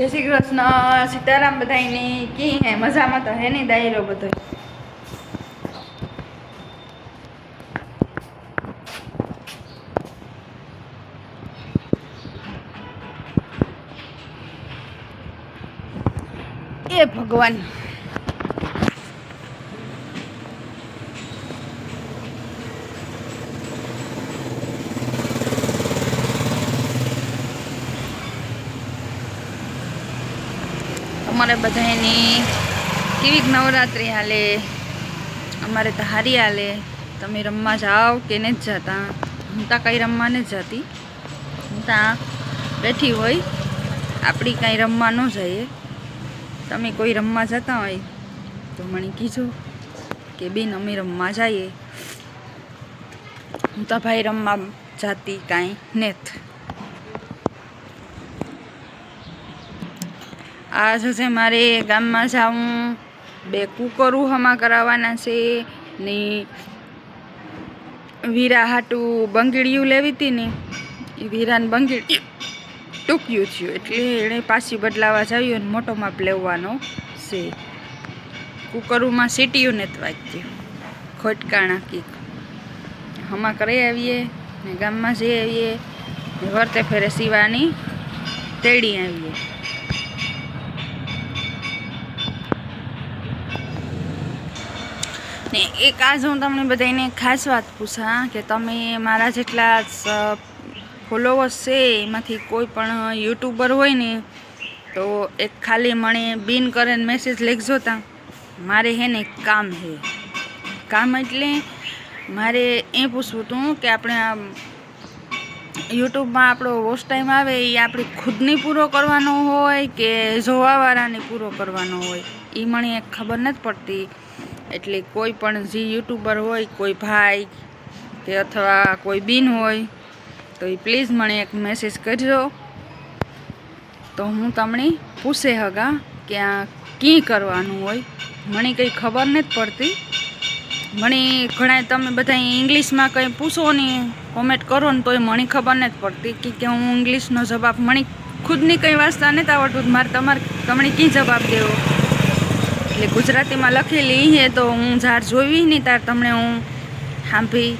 જય શ્રી કૃષ્ણ, સીતારામ બધાયની કી હે? મજામાં તો હે નહીં દાયરો બધો? એ ભગવાન. અમારે બધાની કેવીક નવરાત્રિ હાલે? અમારે તો હારી હાલે. તમે રમવા જાઓ કે નથી જતા? હું તો કંઈ રમવા નથી જતી. હું ત્યાં બેઠી હોય. આપણી કાંઈ રમવા ન જઈએ. તમે કોઈ રમવા જતા હોય તો મને કીજો કે બેન, અમે રમવા જઈએ. હું તો ભાઈ રમવા જાતી કાંઈ નથી. આજ છે, મારે ગામમાં જાઉં, બે કુકરું હમા કરાવવાના છે, ને વીરા હાટું બંગીડિયું લેવી હતી ને, એ વીરાને બંગડી ટૂંક્યું થયું, એટલે એણે પાછી બદલાવા જાવ્યું અને મોટો માપ લેવાનો છે. કુકરુમાં સીટીયું નથી વાંચ્યું ખોટકાણા કીક હમા કરી આવીએ ને ગામમાં જઈ આવીએ વર્તે ફેરે સીવાની તેડી આવીએ. ને એક આજ હું તમને બધાને ખાસ વાત પૂછા કે તમે મારા જેટલા ફોલોવર્સ છે, એમાંથી કોઈ પણ યુટ્યુબર હોય ને, તો એક ખાલી મને બિન કરેન મેસેજ લખજો તા. મારે હે ને કામ હે. કામ એટલે મારે એ પૂછવું હતું કે આપણે આ યુટ્યુબમાં આપણો વોચ ટાઈમ આવે એ આપણે ખુદને પૂરો કરવાનો હોય કે જોવાવાળાને પૂરો કરવાનો હોય? એ મને ખબર નથી પડતી. એટલે કોઈ પણ જે યુટ્યુબર હોય, કોઈ ભાઈ કે અથવા કોઈ બીન હોય, તો એ પ્લીઝ મને એક મેસેજ કરજો. તો હું તમને પૂછે હગા કે આ કી કરવાનું હોય. મને કંઈ ખબર નથી પડતી. મને ઘણા તમે બધા ઇંગ્લિશમાં કંઈ પૂછો ને કોમેન્ટ કરો ને તોય મને ખબર નથી પડતી કે કે હું ઇંગ્લિશનો જવાબ મને ખુદની કંઈ વાંચતા નથી આવડતું. મારે તમારે તમને કી જવાબ દેવો? એટલે ગુજરાતીમાં લખેલી હે તો હું ઝાડ જોઈ નહીં, તાર તમને હું હાંભી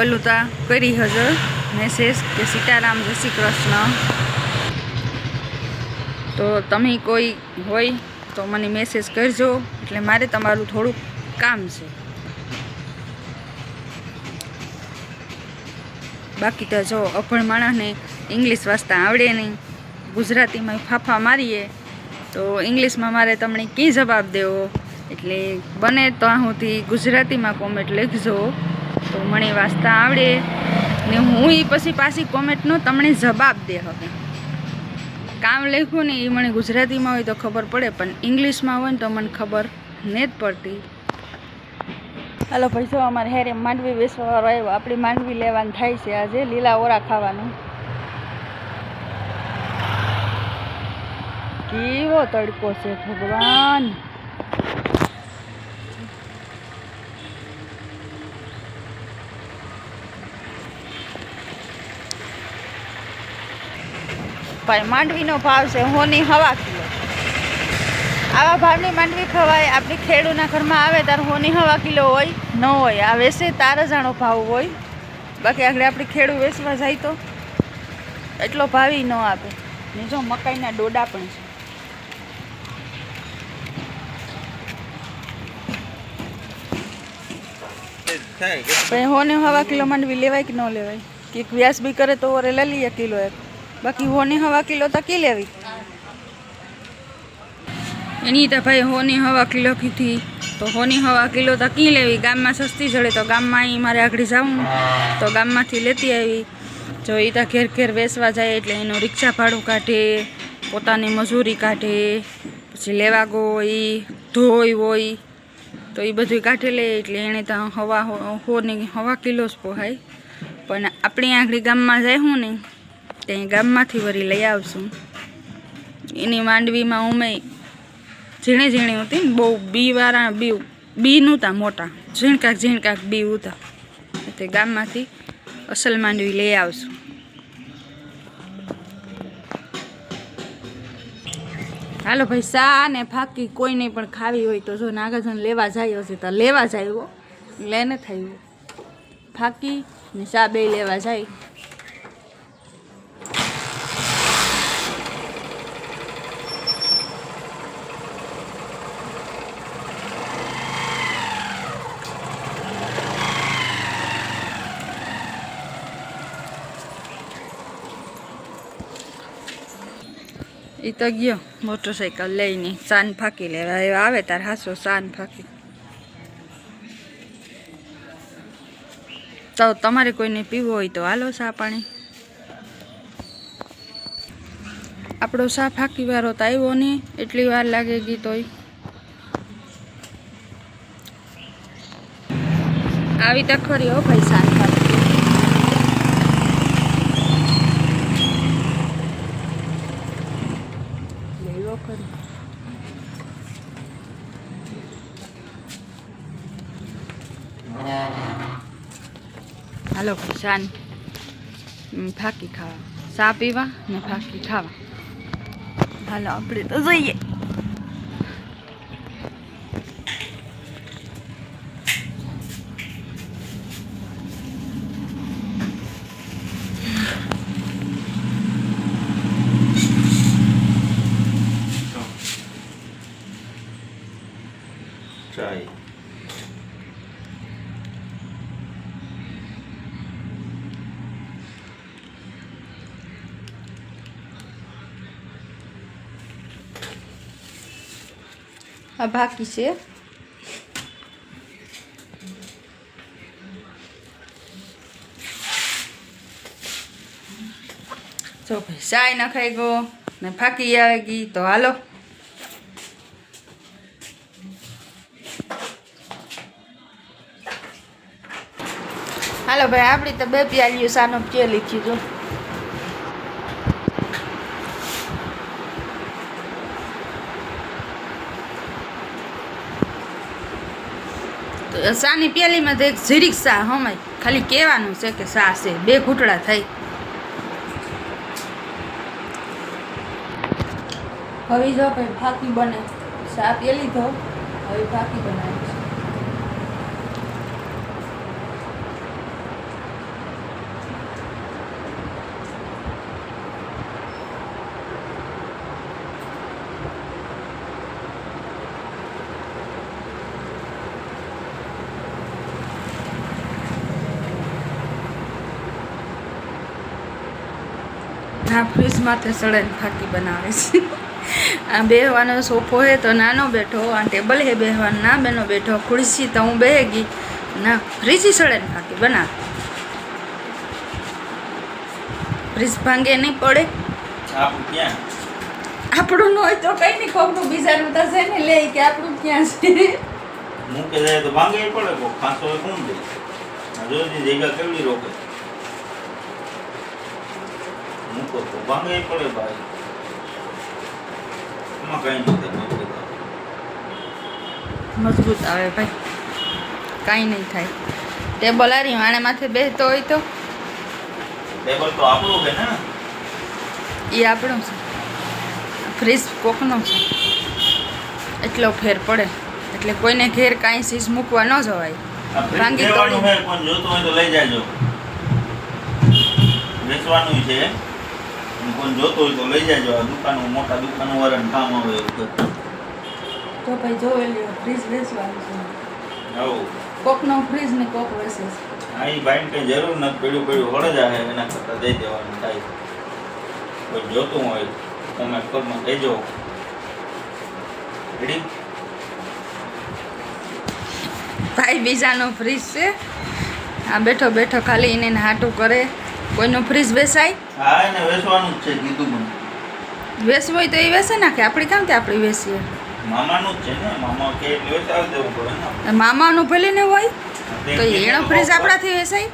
ઓલું કરી હજર. મેસેજ કે સીતારામ, જય શ્રી કૃષ્ણ. તો તમે કોઈ હોય તો મને મેસેજ કરજો, એટલે મારે તમારું થોડુંક કામ છે. બાકી તો જો અભણ માણસને ઇંગ્લિશ વાંચતા આવડે નહીં. ગુજરાતીમાં ફાફા મારીએ. તો ઇંગ્લિશમાં મારે તમને કી જવાબ દેવો? એટલે બને તો સુધી ગુજરાતીમાં કોમેન્ટ લખજો. તો મને વાંચતા આવડે. ને હું એ પછી પાછી કોમેન્ટનો તમને જવાબ દે હવે. કામ લખ્યું ને એ મને ગુજરાતીમાં હોય તો ખબર પડે, પણ ઇંગ્લિશમાં હોય ને તો મને ખબર નથી પડતી. હાલો ભાઈ, જો અમારે હેરે માંડવી બેસવાવાળો આવ્યો. આપણી માંડવી લેવાનું થાય છે આજે, લીલા ઓરા ખાવાનું. કેવો તડકો છે ભગવાન. ભાઈ, માંડવીનો ભાવ છે હોની હવા કિલો. આવા ભાવની માંડવી ખવાય, આપણી ખેડૂના ઘરમાં આવે ત્યારે હોની હવા કિલો હોય, ન હોય. આ વેસે તાર જાણો ભાવ હોય. બાકી આગળ આપણે ખેડૂ વેચવા જાય તો એટલો ભાવી ન આપે. ને જો મકાઈના ડોડા પણ છે. ભાઈ હોને હવા કિલો માંડવી લેવાય કે ન લેવાય? કે વ્યાસ બી કરે તો ઓરે લઈ લઈએ કિલો એક. બાકી હોની હવા કિલો તો કી લેવી? એની તો ભાઈ હોની હવા કિલો કીધી. તો હોની હવા કિલો તો કી લેવી? ગામમાં સસ્તી જડે તો ગામમાં અહીં મારે આગળ જાઉં તો ગામમાંથી લેતી આવી. જો એ તો ઘેર ઘેર વેસવા જાય એટલે એનું રિક્ષા ભાડું કાઢે, પોતાની મજૂરી કાઢે, પછી લેવા ગો હોય ધોઈ હોય. તો એ બધું કાઢી લે એટલે એણે તો હવા હોની હવા કિલો જ પોહાય. પણ આપણી આગળ ગામમાં હું ને, ત્યાં ગામમાંથી વળી લઈ આવશું. એની માંડવીમાં ઉમે ઝીણે ઝીણી હતી ને, બહુ બીવાળા બી બી નહોતા મોટા. ઝીણકાક ઝીણકાક બી હતા તે ગામમાંથી અસલ માંડવી લઈ આવશું. હાલો ભાઈ સા ને ફાકી કોઈને પણ ખાવી હોય તો જો નાગાર્જુન લેવા જાય હશે તો લેવા જાય. લેને થયું ફાકી ને સા બે લેવા જાય એ તો ગયો મોટરસાઇકલ લઈને સાન ફાંકી લેવા. એવા આવે તાર હાસો સાન ફાંકી. તો તમારે કોઈને પીવો હોય તો હાલો સા પાણી. આપણો સા ફાંકી વારો તો આવ્યો નહીં, એટલી વાર લાગે ગઈ તોય આવી ખરી હો ભાઈ સાન ફાકી લેવો ખરી હાલો શાન ફાકી ખાવા ચા પીવા ને ફાકી ખાવા હાલો આપણે તો જઈએ આ બાકી છે જો ભાઈ ચાય નખાઈ ગયો ને ફાકી આવે ગઈ તો હાલો હાલો ભાઈ આપણી તો બે પ્યાલીઓ સાનો પીએ લીધી જો સાની પેલીમાં તો એક ઝીરીક સા હમાય. ખાલી કહેવાનું છે કે સા છે. બે ઘૂંટડા થઈ. હવે જો ભાઈ ફાકી બને સા પેલી તો હવે ફાકી બનાવી છે હા ફ્રીજ માથે સળેન ફાકી બનાવે છે. આ બેહવાનો સોફો હે તો નાનો બેઠો આ ટેબલ હે બેહવાનો ના બેનો બેઠો ખુરશી તો હું બેહી ગઈ ના ફ્રીજ સળેન ફાકી બનાવે. ફ્રીજ ભાંગે નહીં પડે. આપણું ન હોય તો કઈ નહીં કોકનું બીજાનું થશે ને લે કે આપણું ક્યાં છે? મૂકે જાય તો ભાંગે પડે કોક ખાસો કોણ દે? જોજી જગ્યા કેવડી રોકે મૂકો તો ભાંગે પડે ભાઈ. એમાં કઈ નથી મજબૂત આવે ભાઈ. કાંઈ નહીં થાય. ટેબલ આ રીવાણે માથે બેસતો હોય તો? ટેબલ તો આપણું છે ને? એ આપણો છે. ફ્રીજ કોકનો છે. એટલો ફેર પડે. એટલે કોઈને ઘેર કાંઈ ચીજ મૂકવા ન જવાય. ભાંગી તોડી. જોતું હોય તો લઈ જાજો. બેસવાનું છે. કોઈ જોતો હોય તો લઈ જાજો. આ દુકાનો મોટા દુકાનો વાળાને કામ આવે એવું તો. ભાઈ લ્યો ફ્રીજ વેચવાનું છે. આવું. કોકનો ફ્રીજ ને કોક વેચે આ ભાઈને કંઈ જરૂર નથી. પડ્યું પડ્યું વળે આવે એના કરતાં દઈ દેવાનું થાય. કોઈ જોતું હોય તમે કરમાં કહેજો. રેડી ભાઈ બીજાનો ફ્રીજ છે. આ બેઠો બેઠો ખાલી એને હાટું કરે. કોઈનું ફ્રીજ વેસાય હા એને વેચવાનું જ છે કીધું મને. વેચવું હોય તો એ વેસે નાખે. આપણી કામ તે આપણે વેસીએ મામાનું જ છે ને. મામા કે વેચાવી દેવું પડે ને મામાનું ભલે ને હોય તો એનો ફ્રીજ આપણાથી વેસાય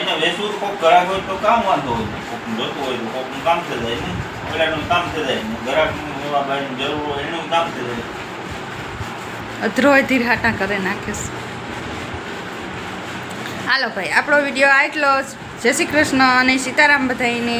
એને વેચવું તો કોક ગ્રાહક હોય તો કામ વાંધો હોય. કોક જોતું હોય તો કોકનું કામ થઈ જાય ને. પેલાનું કામ થઈ જાય ને. ગ્રાહકનું એવા ભાઈની જરૂર હોય એનું કામ થઈ જાય. અધરો અધીર હાટા કરે નાખીશ. હાલો ભાઈ આપણો વીડિયો આટલો જ. જય શ્રી કૃષ્ણ અને સીતારામ બધાઈને